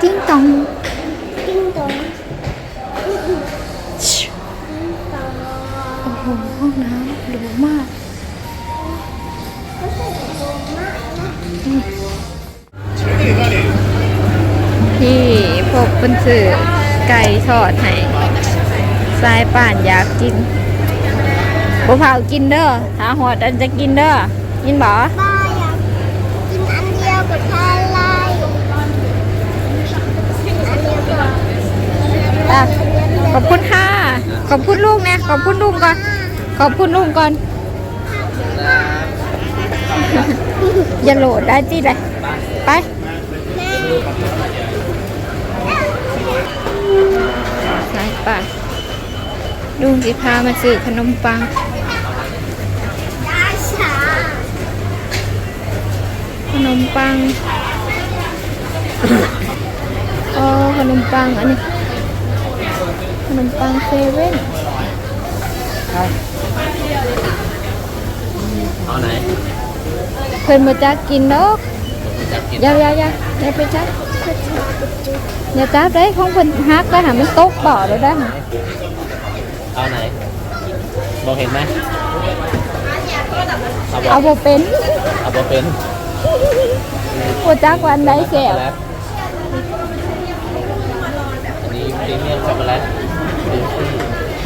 ติ้งตองติ้งตองชิวติ้งตองโอ้โหห้องน้ำหรูมากก็ใส่กระโปรงมากนะที่พบเป็นสื่อไก่ทอดให้สายป่านอยากกินบ่เผากินเด้อหาหอดอันจะกินเด้อกินบ่ป้าอยากกินอันเดียวกับทาลายกินอันเดียวก่อน อะขอบคุณค่ะ ขอบคุณลุงนะ ขอบคุณลุงก่อน ขอบคุณลุงก่อน อย่าโหลดได้จีเลยไปสายป่าลุงสิพามาซื้อขนมปังได้ช้าขนมปังอ๋อขนมปังอันนี้ ขนมปังเซเว่นเอาไหนเพิ่นมาจักกินดอกจะกินอยาอยาอยาอย่าไปจับอย่าจับได้ของเพิ่นฮักได้หามันตกบ่อแล้วได้หาเอาไหนบอกเห็นไหมเอาบอเอากบ่เป็นเอาบอกเป็นบ่จักวันใดแซ่บช็อกโกแลตอันนี้พรีเมียมช็อกโกแลตดูซี่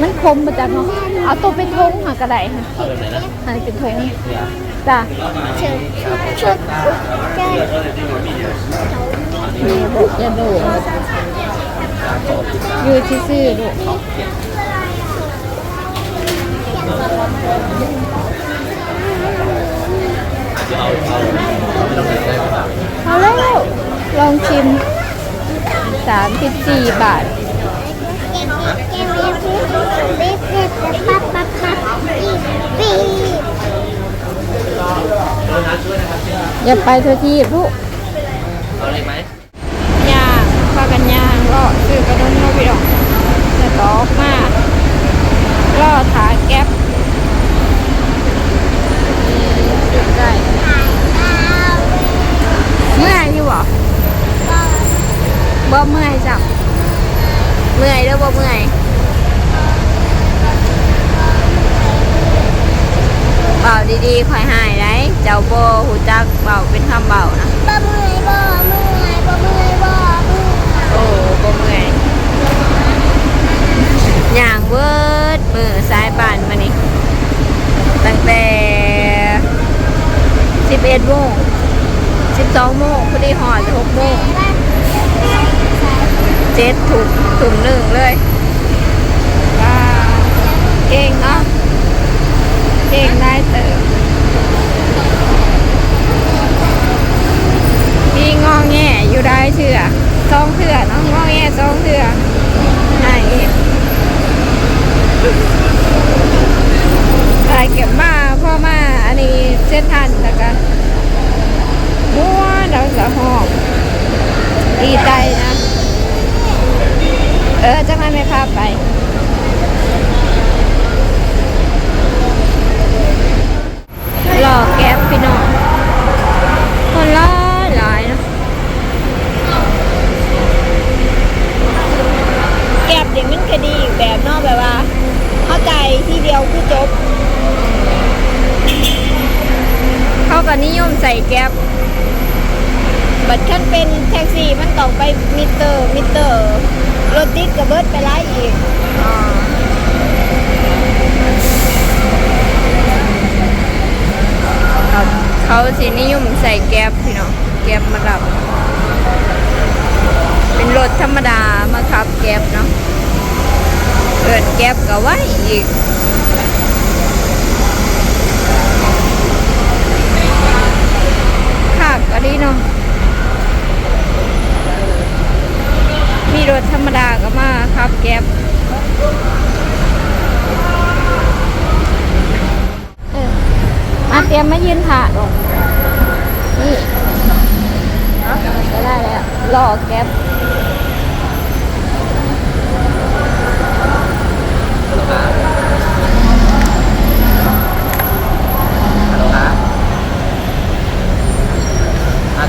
มันคมบ่จักเนาะเอาตัวเป็นทงหากระไดค่ะเอาแบบไหนนะหาเป็นทงเนี่ยจ้ะเชิญชุดแก้นี่บ่อย่าโดดอยู่ซื่อๆลูกจะเอาเอาเอาไม่ต้องเห็นได้ไหมครับเอาแล้วลองชิม34บาท อย่าไปเธอทีบลูกเอาอะไรไหมยางพากันยางรอซื้อกระดมมาพี่ดอกจะตอกมากรอถาแก๊ปได้เมื่อยอยู่บ่บ่เมื่อยจ้ะเมื่อยแล้วบ่เมื่อย เบาดีๆคอยหายได้เจ้าโบหูจักเบาเป็นคำเบานะบ่เมื่อยบ่เมื่อยบ่เมื่อยบ่เมื่อยโอ้บ่เมื่อยย่างเวิร์ดมือสายป่านมานี่ตั้งแต่11โมง12โมงพอดีหอด6โมงเจ็ดถุงถุงหนึ่งเลยว้าวเก่งเนาะ เก่งได้เติมมีงองแง่อยู่ได้เถื่อสองเถื่อนาะงงองแงสองเถื่อไหนตายเก็บมาพ่อมาอันนี้เส้นทันแล้วกันมัวเราสะหอบดีใจนะ เออจะไม่ไม่พาไป หลอก แก๊ปพี่น้องคนละหลายนะแก๊ปเดี๋ยวมันคดีอีกแบบนอกแบบว่า เข้าใจที่เดียวคือจบ เขาก็นิยมใส่แก๊ปบัดขั้นเป็นแท็กซี่มันต้องไปมิเตอร์มิเตอร์รถติดกับเบิดไปไล่อีกครับเขา สินิยมใส่แก๊ปพี่น้องแก๊ปมารับ เป็นรถธรรมดามาขับแก๊ปเนาะเกิดแก๊ปก็ไว้อีกค่ะก็ดีเนาะมีรถธรรมดาก็มาครับแก๊บเออ มาเตรียมมายืนผ่านี่ก็ได้แล้วรอแก๊ป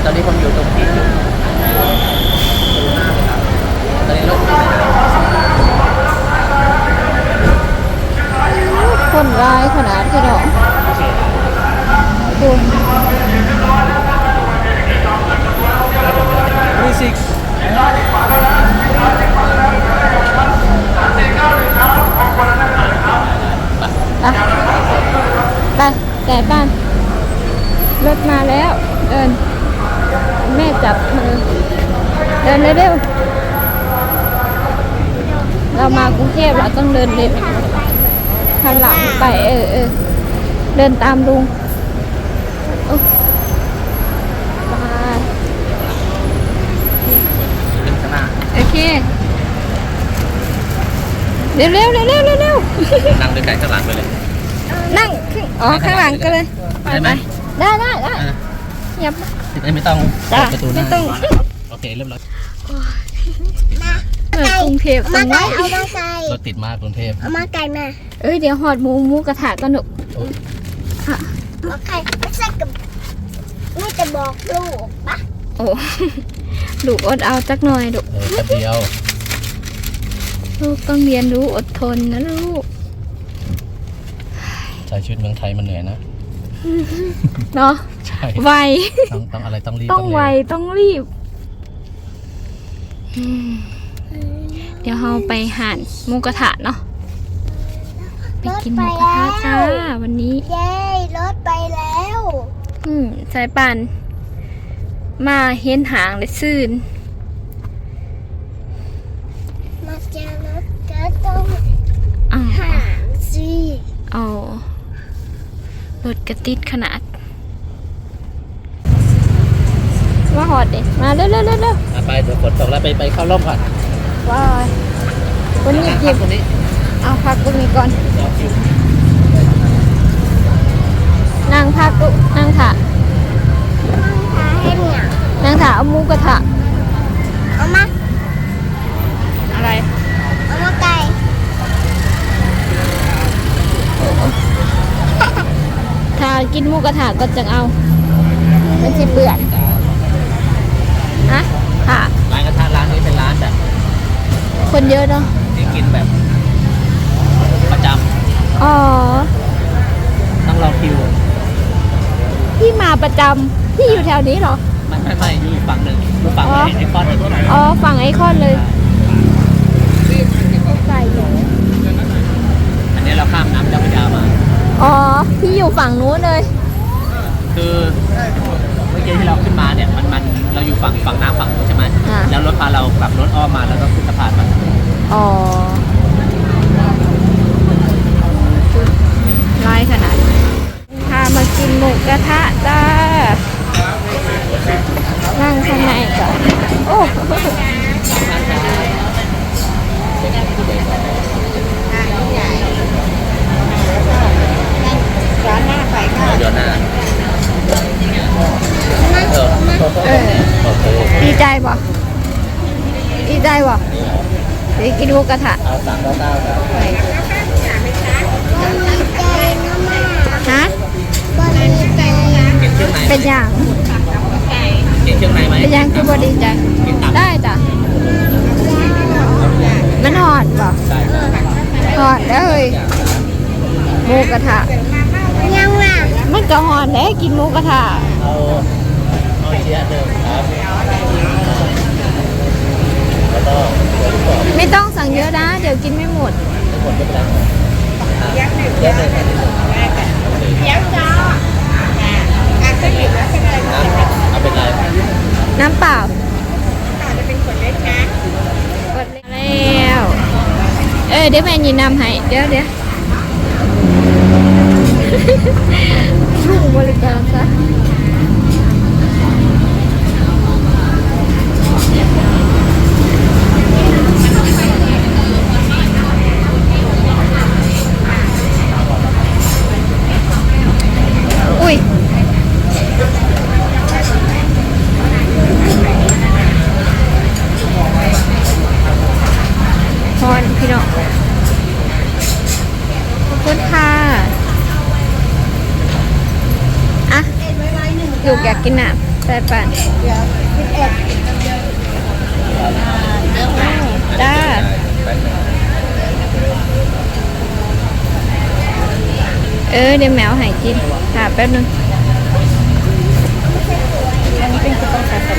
ตอนนี้คนอยู่ตรงที่อยู่ เดินเร็วๆเรามากรุงเทพเรา ต้องเดินเร็วหันหลังไปเออเออเดินตามลุงโอ้ไปเป็นขนาดโอเค เร็วเร็วเร็วเร็วเร็วเร็วนั่งด้วยกันข้างหลังไปเลย นั่งขึ้นอ๋อข้างหลังก็เลยได้ไหมได้ได้ได้อะยับไม่ต้องจ้ะเปิดประตูหไม่น้าต้อง โอเคเรียบร้อย เออกรุงเทพเอาต้มาองไก่ไว้เอามาไก่รถติดมากกรุงเทพเอามาไก่มาเอ้ยเดี๋ยวหอดหมูหมูกระทะก็หนุกค่ะเอาไก่ไม่ใช่กับไม่จะบอกลูกปะโอ้ลูกอดเอาจักหน่อยลูกเออแป๊บเดียวลูกต้องเรียนรู้อดทนนะลูกใช้ชีวิตเมืองไทยมันเหนื่อยนะเนาะใช่ไวต้องต้องอะไรต้องรีบต้องไวเร็ต้องรีบอืมเดี๋ยวเราไปหานหมูกระทะเนาะไปกินหมูกระทะจ้าวันนี้เย้รถไปแล้ว อืมสายป่านมาเห็นหางเลยซื่นมาเจอรถก็ต้องอ้าวหางสิเอารถกระติดขนาดมาหอดดิมาเร็วเร็วเร็วเร็วอะไปเดี๋ยวฝนตกแล้วไปไปเข้าร่มก่อน ว้ายวันนี้นั่งหยิพักบตรงนี้เอาพักตรงนี้ก่อนรอคิวนั่งพักตุนั่งถ่านั่งขาให้เหนียวนั่งถ่าเอาหมูกระทะเอามา อะไร เอามาไก่ถ้ากินหมูกระทะก็จะเอาไม่ใช่เปื่อนฮะค่ะ คนเยอะเนาะที่กินแบบ ประจอ๋อำต้องรอคิว พี่มาประจำพี่อยู่แถวนี้เหรอไม่ไม่ไม่อยู่อีกฝั่งหนึ่งอยู่ฝั่งอ๋อ ไอ้ไอ้ก้อนหนึ่งอ๋อ ฝั่งไอคอนเลยไก่เหรออันนี้เราข้ามน้ำเจ้าพระยามา อ๋อ พี่อยู่ฝั่งนู้นเลย คือเมื่อกี้ที่เราขึ้นมาเนี่ยมันมัน เราอยู่ฝั่งฝั่งน้ำฝั่งนู้นใช่ไหมอ่าแล้วรถพาเรากลับรถอ้อมมาแล้วก็ขึ้นสะพานมาอ๋อร้ายขนาดนี้พามากินหมูกระทะจ้า นั่งข้างในก่อน โอ้ร้านหน้าไก่ค่ะเดี๋ยวหน้าเออเออโอเค ดีใจบ่ดีใจบ่เดี๋ยวกินหมูกระทะเอาสามเก้าเก้าครับบะหมี่ไก่นะแม่ฮะบะหมี่ไก่กินเครื่องในไหมเป็นอย่างกินเครื่องในไหมเป็นอย่างคือบดีใจกินตับได้จ้ะมันหอดบ่ใช่หอดแล้วเฮ้ยหมูกระทะยังอะมันก็หอดแล้วกินหมูกระทะ เอาเอาเชียร์เดิมครับแล้วก็เดี๋ยวก่อนไม่ต้องสั่งเยอะนะ เดี๋ยวกินไม่หมด ทุกคนก็ไปแล้วเดี๋ยวเดี๋ยวเดี๋ยวจ้าเอาเป็นไรน้ำเปล่าจะเป็นขวดเล็กนะขวดเล็กแล้ว เอ้ยเดี๋ยวแม่ยินนำให้ เดี๋ยวเดี๋ยวลุงบริการซะอุ้ย พรพี่น้องขอบคุณค่ะ อะ ลูกอยากกินน้ำใส่ป่านจ้าเออเดี๋ยวแมวใหายกินค่ะแป๊บนึงอันนี้เป็นกุต้องการแบบ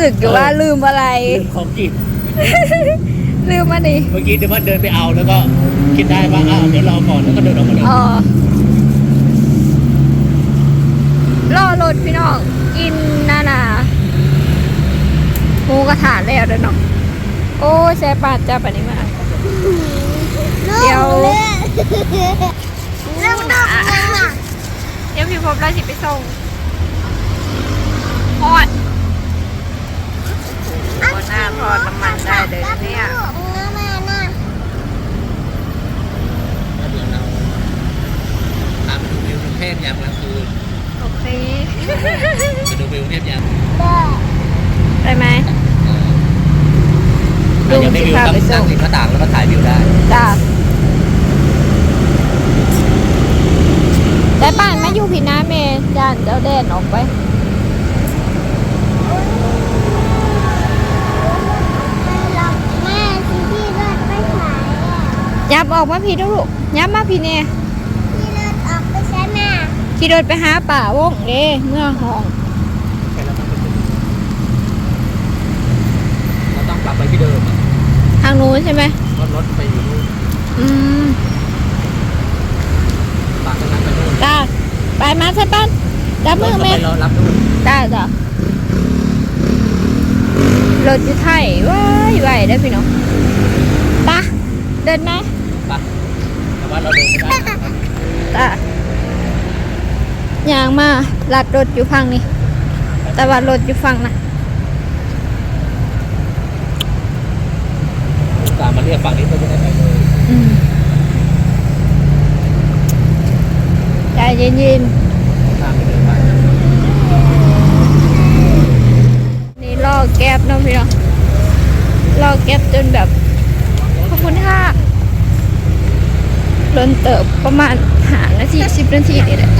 สึกอยู่ว่าลืมอะไร ลืมของกินลืมมาดิเมื่อกี้เดี๋ยวว่าเดินไปเอาแล้วก็คิดได้ว่าอ้าวเดี๋ยวรอก่อนแล้วก็เดินออกมาเลยอ๋อรอรถพี่น้องกินนานาหมูกระถานแล้วเด้อเนาะโอ้ยแซ่บปาดจ้าปานนี้มากเดี๋ยวเรื่องนอกเรื่องอะเดี๋ยวพี่พบเราสิไปส่งพอดพอ หน้าพอดน้ำมันได้เลยเนี่ยน้ำมันน่ะเดี๋ยวเราตามไปดูวิวกรุงเทพยามกลางคืนโอเคไปดูวิวกรุงเทพยามเด้อได้ไหมเออยังได้วิวตั้งตั้งริมหน้าต่างแล้วก็ถ่ายวิวได้จ้าแต่ป่านไม่อยู่พี่น้าเมย์จานเจ้าแดนออกไป แม่ที่ที่เลือดไปขายอะ ยับออกมาพี่ดูลูกยับมาพี่เนี่ยที่เลือดออกไปใช่ไหมขี่รถไปหาป่าวงเด้เมื่อห้องเราต้องกลับไปที่เดิมอะทางนู้นใช่ไหมรถรถไปอยู่นู่นอืมปากจากนั้นไปนู่นจ้าไปมาใช่ป้านจับมือรถแม่ไปรอรับนู่นจ้าจ้ารถอยู่ไทยว้ายไหวได้อพี่น้องไปะเดินไหมไปแต่ว่าเราเดินไม่ได้จ้าอย่างมาลัดรถอยู่ฝั่งนี้ แต่ว่ารถอยู่ฝั่งนะตามมาเรียกฝั่งนี้เพื่อจะได้ไปเลยอืมใจเย็นตามไปเลยไปๆนี่รอแก๊บเนาะพี่น้องรอแก๊บจนแบบขอบคุณค่ะ ลนเติบประมาณหานาทีสิบนาทีนี่แหละ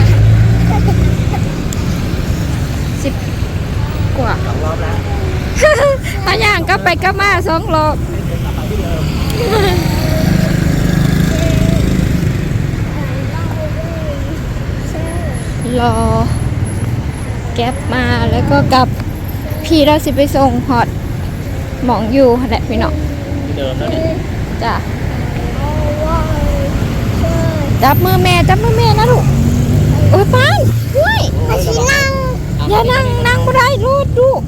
สิบกว่าสองรอบแล้วถ้าย่างก็ไปก็มาสองรอบกลับไปที่เดิมรอแก๊ปมาแล้วก็กลับพี่เราสิไปส่งฮอตหมองอยู่แหละพี่น้องที่เดิมแล้วเนี่ยจ้ะ จับมือแม่จับมือแม่นะลูกโอ้ยปานเฮ้ยมาชินั่งอย่านั่งนั่งไม่ได้รูดลูก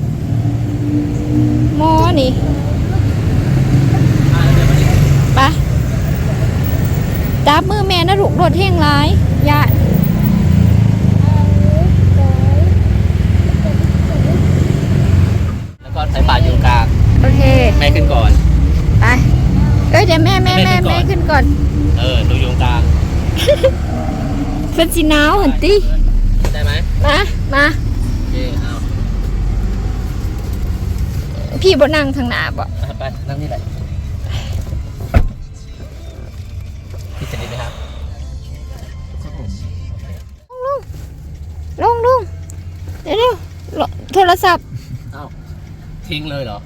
หมอนี่อ่าเดี๋ยวมาดิไปจับมือแม่นะลูกรถเที่ยงร้ายญาติแล้วก็สายป่านอยู่กลางโอเคแม่ขึ้นก่อนไปเอ้ยเดี๋ยวแม่แม่แม่แม่แม่ขึ้ขึ้นนก่ก่ออนนเออหนูอยู่กลาง เฟนสีหนาวหันตีได้ไหมมามาโอเคเอาพี่บนนั่งทางหน้าบ่อะไปนั่งนี่แหละพี่จะดีไหมครับครับผมลงลุงเดี๋ยวเดี๋ยวลโทรศัพท์เอ้าทิ้งเลยเหรอ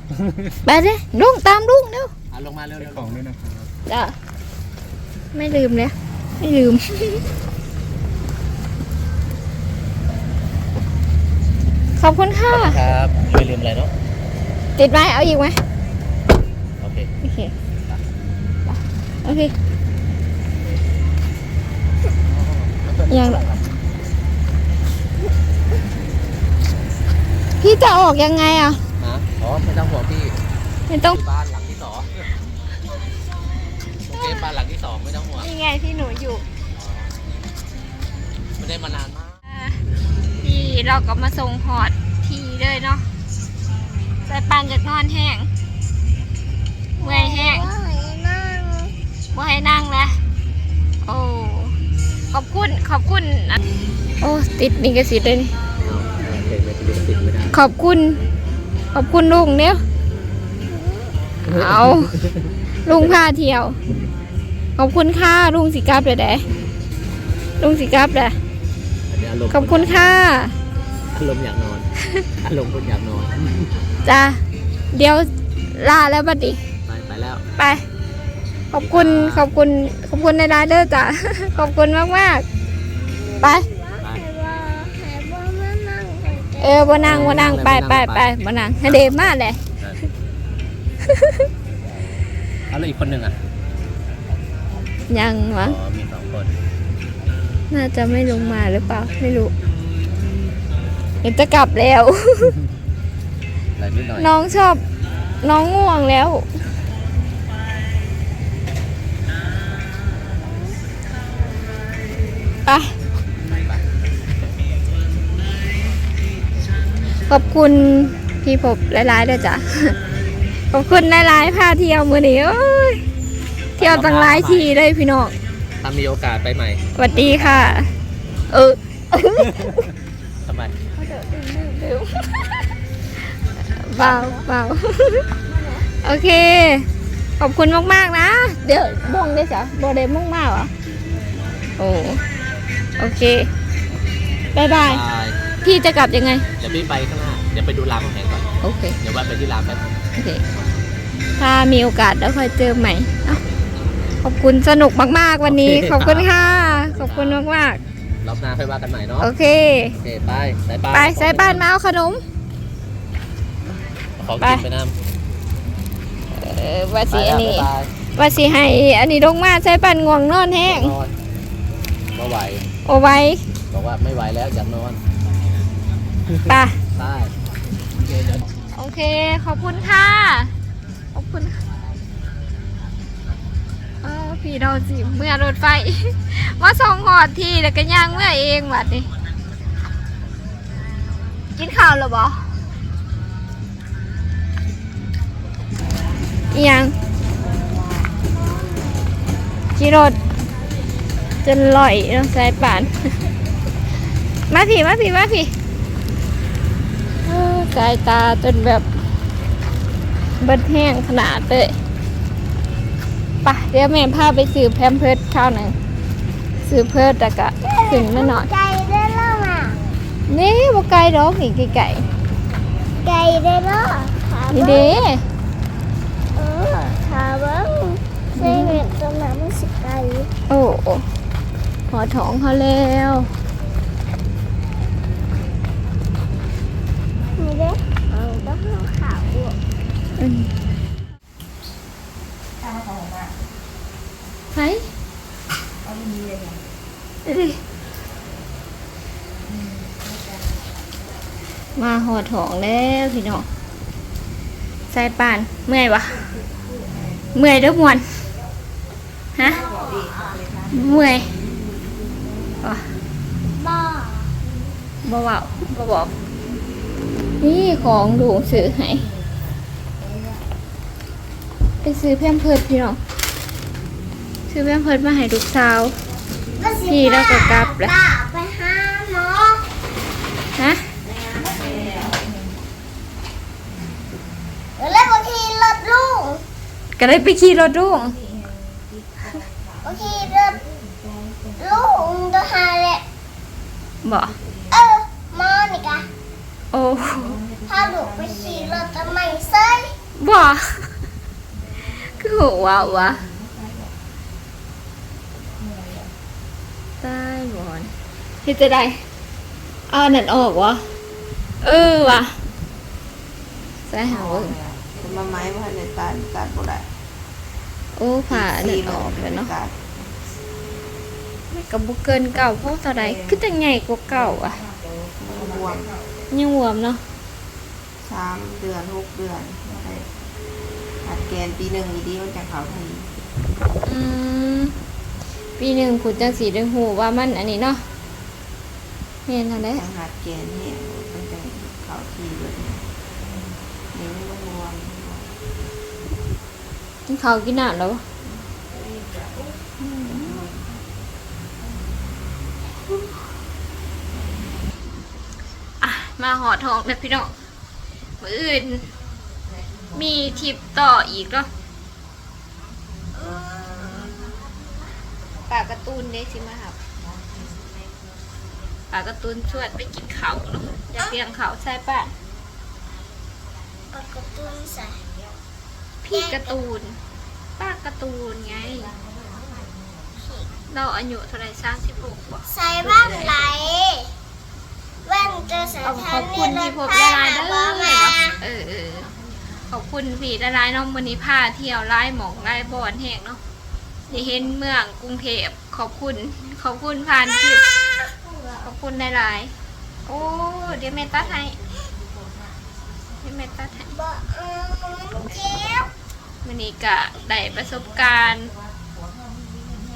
ไปเลยลุงตามลุงเร็วอะลงมาเร็วๆของด้วยนะครับจ้ะไม่ลืมเลย ไม่ลืม ขอบคุณค่ะ ครับไม่ลืมอะไรเนาะติดไหมเอาอีกไหมโอเคโอเคโอเคยังเหรอพี่จะออกยังไงอะ ฮะอ๋อไม่ต้องห่วงพี่ ไม่ต้องที่บ้าน ไม่ต้องห่วงนี่ไงที่หนูอยู่ไม่ได้มานานมากที่เราก็มาส่งหอดทีเลยเนาะใส่ปานจากนอนแห้งเมื่อยแห้งว่าให้นั่งว่าให้นั่งแล้วโอ้ ขอบคุณ ขอบคุณอะโอ้ ติดมีกระสิทธิ์เลยนี่โอเคไม่ติดติดไม่ได้ขอบคุณ ขอบคุณลุงเนี่ยเอาลุงพาเที่ยว ขอบคุณค่ะลุงสิกลับเลยเด้ลุงสิกลับเลยอันนี้อารมณ์ขอบคุณค่ะอารมณ์อยากนอนอารมณ์คนอยากนอนจ้าเดี๋ยวลาแล้วบัดนี้ไปไปแล้วไปขอบคุณขอบคุณขอบคุณในร้านเด้อจ้ะขอบคุณมากมากๆไปไปให้ว่าให้ว่ามานั่งกันเออบ่นางบ่นางไปไปไปบ่นางให้เดมาเลยเอาแล้วอีกคนหนึ่งอะ ยังวะอ๋อมีสองคน น่าจะไม่ลงมาหรือเปล่า ไม่รู้เดี๋ยวจะกลับแล้วอะไรนิดหน่อยน้องชอบ น้องง่วงแล้วไปไป ขอบคุณพี่พบหลายๆด้วยจ้ะ ขอบคุณหลายๆพาเที่ยวมือนี้โอ้ยเที่ยวตั้งหลายทีเลยพี่น้องถ้ามีโอกาสไปใหม่สวัสดีค่ะ เออทำไมเบาเบาโอเค ขอบคุณมากๆนะ เดี๋ยวบงได้จ้ะบได้มุ่งมากเหรอโอ้โอเคบายบายบาย พี่จะกลับยังไง เดี๋ยวพี่ไปข้างหน้า เดี๋ยวไปดูรามคำแหงก่อน โอเค เดี๋ยวแวะไปที่รามแป๊บโอเค ถ้ามีโอกาสแล้วค่อยเจอใหม่เอ้า ขอบคุณสนุกมากๆวันนี้ ขอบคุณค่ะ ขอบคุณมากรอบหน้าค่อยว่ากันใหม่เนาะๆโอเค โอเคไปสายปานไปใส่บ้านมาเอาขนม ขอกินไปน้เออว่าำสิอันนี้ ไปแล้วบ๊ายบายว่าสิให้อันนี้ลงมาใส่ปันง่วงนอนแห้งนอนไม่ไหวโอไว้บอกว่าไม่ไหวแล้วอยากนอนไป่ะได้โอเคเดี๋ยวโอเค ขอบคุณค่ะ ขอบคุณค่ะเออ พี่เราสิเมื่อรถไฟ มาส่งหอดทีแล้วก็ย่างเมื่อเองบัดนี้กินข้าวหรือบ่อิหยังขี่รถจนลอยน้องสายป่าน มาพี่มาพี่มาพี่เออสายตาจนแบบเบิดแห้งขนาดเลย ปะเดี๋ยวแม่พาไปซื้อแพมเพิร์ดข้าวหนึ่งซื้อเพิร์ดแต่ก็ขึ้นมาหน่อยไก่ได้แล้วอะนี่บ่ไกลดอกนี่ไก่ไก่ได้แล้วขาๆนี่เบิ้เด้งเออขาเบิ้งใส่เม็ดตรงนั้นมันสิไก่โอ้โอ้หอท้องเขาแล้วนี่เด้เอาต้องเอาขาวอะ อืม ไหนเอ้ยมาหอท้องแล้วพี่น้องใส่ป่าน เมื่อยวะเมื่อยด้อมวนฮะเมื่อยบ้าบ่เว้าบ่บอกนี่ของดูซื้อให้ไปซื้อแพมเพิร์ดพี่น้อง ซื้อแพมเพิร์ดมาให้ลูกสาว พี่แล้วก็กลับแล้วป้าไปหาหมอฮะเวก็เลยไปขี่รถดุ้งโอเคเริ่มลูกตัวหาเลยบ่เออมอนี่กะโอ้ถ้าลูกไปขี่รถทำไมเซ้ยบ่คือหัววะตายบ่อน เฮ็ดจะได้เอาอันนั่นออกวะเออวะใส่หาเบิ่งจะมาไม้ว่าในตัดตัดบ่ได้โอ้ผ่าอันนั่นออกแล้วเนาะตัดมันก็บ่เกินเก่าเพราะเท่าใดคือจังใหญ่กว่าเก่าอะบวมยังหวมเนาะสามเดือนหกเดือนหัดแกนปีหนึ่งอีดีมันจะเขาทีอืมปีหนึ่งคุณจังสีได้หูว่ามันอันนี้เนาะ เห็นทันได้ทางหัดแกนเนี่ยมันจะเขาทีแบบนี้นี่ไม่ต้องบวมกินข้าวกินน้ำแล้วบ่อะมาหอทองเลยพี่น้องมืออื่น มีทริปต่ออีกเนาะปากการ์ตูนเด้สิมาครับ ปากการ์ตูนชวนไปกินข้าวเนาะอยากเลี้ยงข้าวใช่ปะปากกระตุ้นใส่พี่การ์ตูน ป้าการ์ตูนไง เราอายุเท่าไหรสามสิบหกว่ะใส่บ้านไหลแว่นจะใส่เอาทัขอบคุณที่พบได้เด้อเออเออขอบคุณพี่ได้ร้ายน้องวันนี้พาเที่ยวไล่หมองไล่บอนแหงเนาะได้เห็นเมืองกรุงเทพขอบคุณ ขอบคุณผ่านคลิป ขอบคุณหลายๆโอ้เดี๋ยวแม่ตัดให้เดี๋ยวแม่ตัดให้บอกอืมเจ็บวันนี้ก็ได้ประสบการณ์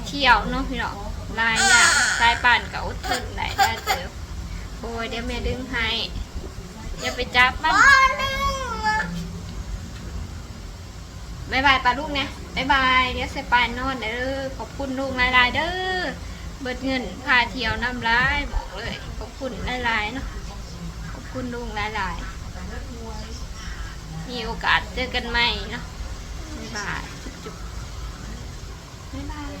เที่ยวเนาะพี่น้องลายอย่างสายป่านกับอุดทนได้ได้เจอโอ้ยเดี๋ยวแม่ดึงให้อย่าไปจับมันบ้านหนึ่งบายบายปลาลูกเนะบายบาย เดี๋ยวใส่ปานนอนเด้อขอบคุณลูกหลายๆเด้อ เบิดเงินพาเที่ยวน้ำร้ายบอกเลยขอบคุณหลายๆเนาะขอบคุณลุงหลายๆมีโอกาสเจอกันใหม่เนาะบายบายจุ๊บๆบ๊ายบาย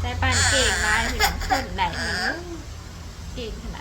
ใส่ปานเก่งมาถึงคน้องคนไหน